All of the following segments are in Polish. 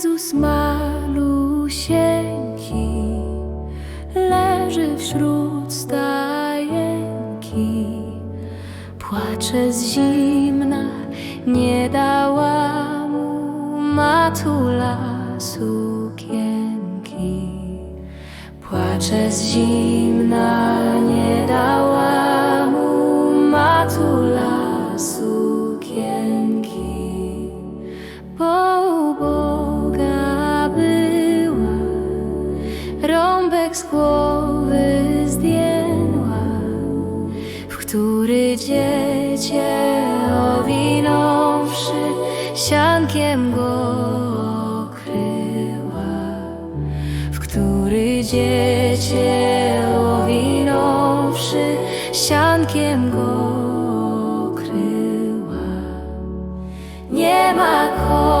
Jezus malusieńki leży wśród stajenki. Płacze z zimna, nie dała mu matula sukienki. Płacze z zimna, nie dała rąbek z głowy zdjęła, w który dziecię owinąwszy, siankiem go okryła, w który dziecię owinąwszy, siankiem go okryła. Nie ma kolebeczki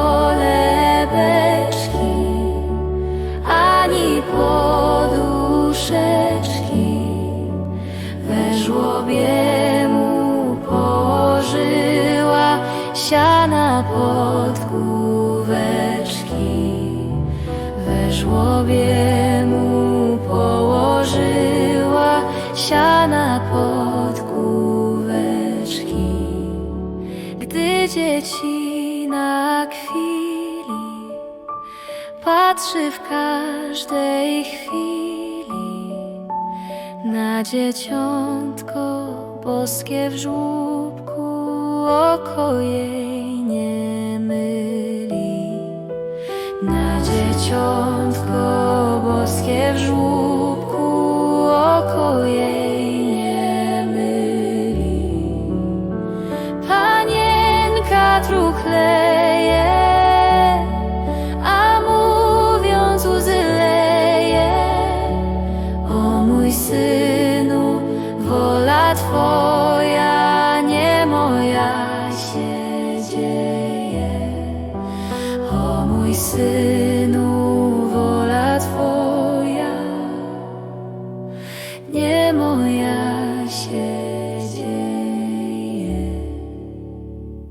siana pod główeczki. We żłobie mu położyła siana pod główeczki. Gdy dzieci na chwili patrzy w każdej chwili na dzieciątko boskie w żłóbku oko jej nie myli. Na dzieciątko boskie w Synu, wola Twoja, nie moja się.